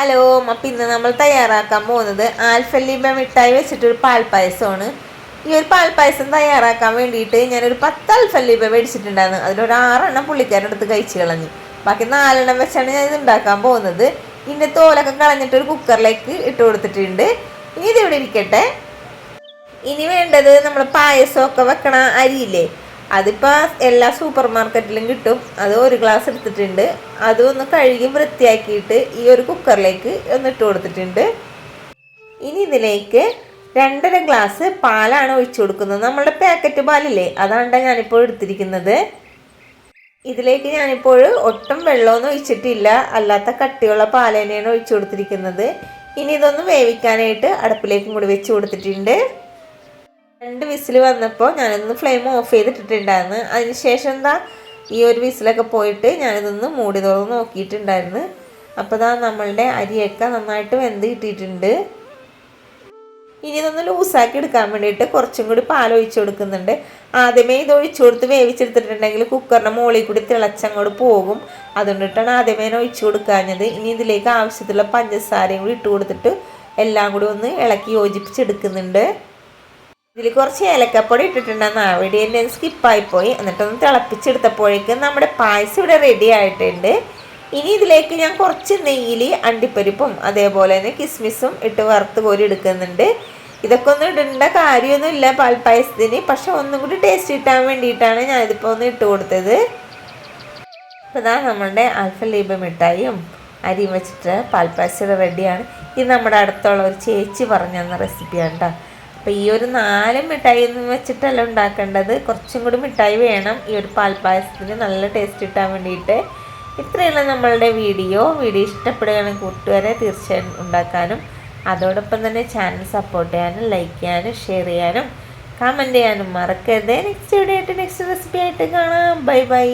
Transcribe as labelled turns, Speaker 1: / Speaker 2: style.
Speaker 1: Hello അപ്പം ഇന്ന് നമ്മൾ തയ്യാറാക്കാൻ പോകുന്നത് ആൽഫല്ലീബ മിഠായി വെച്ചിട്ടൊരു പാൽപ്പായസമാണ് ഈ ഒരു പാൽപ്പായസം തയ്യാറാക്കാൻ വേണ്ടിയിട്ട് ഞാനൊരു പത്ത് ആൽഫല്ലീബ മേടിച്ചിട്ടുണ്ടായിരുന്നു. അതിലൊരു ആറെണ്ണം പുള്ളിക്കാരടുത്ത് കഴിച്ച് കളഞ്ഞു. ബാക്കി നാലെണ്ണം വെച്ചാണ് ഞാൻ ഇത് ഉണ്ടാക്കാൻ പോകുന്നത്. ഇതിന്റെ തോലൊക്കെ കളഞ്ഞിട്ട് ഒരു കുക്കറിലേക്ക് ഇട്ട് കൊടുത്തിട്ടുണ്ട്. ഇനി ഇതിവിടെ ഇരിക്കട്ടെ. ഇനി വേണ്ടത് നമ്മൾ പായസമൊക്കെ വെക്കണ അരിയില്ലേ? അതിപ്പോൾ എല്ലാ സൂപ്പർ മാർക്കറ്റിലും കിട്ടും. അത് ഒരു ഗ്ലാസ് എടുത്തിട്ടുണ്ട്. അതൊന്ന് കഴുകി വൃത്തിയാക്കിയിട്ട് ഈ ഒരു കുക്കറിലേക്ക് ഒന്ന് ഇട്ട് കൊടുത്തിട്ടുണ്ട്. ഇനി ഇതിലേക്ക് രണ്ടര ഗ്ലാസ് പാലാണ് ഒഴിച്ചു കൊടുക്കുന്നത്. നമ്മളുടെ പാക്കറ്റ് പാലില്ലേ? അതാണ് ഞാനിപ്പോൾ എടുത്തിരിക്കുന്നത്. ഇതിലേക്ക് ഞാനിപ്പോൾ ഒട്ടും വെള്ളമൊന്നും ഒഴിച്ചിട്ടില്ല. അല്ലാത്ത കട്ടിയുള്ള പാൽ തന്നെയാണ് ഒഴിച്ചു കൊടുത്തിരിക്കുന്നത്. ഇനി ഇതൊന്ന് വേവിക്കാനായിട്ട് അടുപ്പിലേക്കും കൂടി വെച്ച് കൊടുത്തിട്ടുണ്ട്. രണ്ട് വിസിൽ വന്നപ്പോൾ ഞാനൊന്ന് ഫ്ലെയിം ഓഫ് ചെയ്തിട്ടിട്ടുണ്ടായിരുന്നു. അതിനുശേഷം എന്താ ഈ ഒരു വിസിലൊക്കെ പോയിട്ട് ഞാനിതൊന്ന് മൂടി തുറന്ന് നോക്കിയിട്ടുണ്ടായിരുന്നു. അപ്പോൾ ഇതാ നമ്മളുടെ അരിയൊക്കെ നന്നായിട്ട് വെന്ത് കിട്ടിയിട്ടുണ്ട്. ഇനി ഇതൊന്ന് ലൂസാക്കി എടുക്കാൻ വേണ്ടിയിട്ട് കുറച്ചും കൂടി പാൽ ഒഴിച്ചു കൊടുക്കുന്നുണ്ട്. ആദ്യമേ ഇത് ഒഴിച്ചു കൊടുത്ത് വേവിച്ചെടുത്തിട്ടുണ്ടെങ്കിൽ കുക്കറിന്റെ മുകളിൽ കൂടി തിളച്ചങ്ങോട്ട് പോകും. അതുകൊണ്ടിട്ടാണ് ആദ്യമേ ഒഴിച്ചു കൊടുക്കാഞ്ഞത്. ഇനി ഇതിലേക്ക് ആവശ്യത്തിലുള്ള പഞ്ചസാരയും കൂടി ഇട്ട് കൊടുത്തിട്ട് എല്ലാം കൂടി ഒന്ന് ഇളക്കി യോജിപ്പിച്ചെടുക്കുന്നുണ്ട്. ഇതിൽ കുറച്ച് ഏലക്കപ്പൊടി ഇട്ടിട്ടുണ്ടെന്ന്. അവിടെ എന്റെ സ്കിപ്പായിപ്പോയി എന്നിട്ടൊന്ന് തിളപ്പിച്ചെടുത്തപ്പോഴേക്കും നമ്മുടെ പായസം ഇവിടെ റെഡി ആയിട്ടുണ്ട്. ഇനി ഇതിലേക്ക് ഞാൻ കുറച്ച് നെയ്യിൽ അണ്ടിപ്പരിപ്പും അതേപോലെ തന്നെ കിസ്മിസും ഇട്ട് വറുത്ത് കോരി എടുക്കുന്നുണ്ട്. ഇതൊക്കെ ഒന്നും ഇടേണ്ട കാര്യമൊന്നുമില്ല പാൽപ്പായസത്തിന്. പക്ഷെ ഒന്നും കൂടി ടേസ്റ്റ് കിട്ടാൻ വേണ്ടിയിട്ടാണ് ഞാനിതിപ്പോൾ ഒന്ന് ഇട്ട് കൊടുത്തത്. അപ്പോൾ ഇതാ നമ്മളുടെ അൽഫലീബ മിഠായിയും അരിയും വെച്ചിട്ട് പാൽപ്പായസം റെഡിയാണ് ഇത് നമ്മുടെ അടുത്തുള്ള ഒരു ചേച്ചി പറഞ്ഞു തന്ന റെസിപ്പിയാണ് കേട്ടോ അപ്പോൾ ഈ ഒരു നാല് മിഠായി ഒന്നും വെച്ചിട്ടല്ല ഉണ്ടാക്കേണ്ടത്. കുറച്ചും കൂടി മിഠായി വേണം. ഈ ഒരു പാൽപ്പായസത്തിന് നല്ല ടേസ്റ്റ് കിട്ടാൻ വേണ്ടിയിട്ട്. ഇത്രയുള്ള നമ്മളുടെ വീഡിയോ. വീഡിയോ ഇഷ്ടപ്പെടുകയാണെങ്കിൽ കൂട്ടുകാരെ തീർച്ചയായും ഉണ്ടാക്കാനും അതോടൊപ്പം തന്നെ ചാനൽ സപ്പോർട്ട് ചെയ്യാനും ലൈക്ക് ചെയ്യാനും ഷെയർ ചെയ്യാനും കമന്റ് ചെയ്യാനും മറക്കരുത്. നെക്സ്റ്റ് വീഡിയോ ആയിട്ട് നെക്സ്റ്റ് റെസിപ്പി ആയിട്ട് കാണാം. Bye bye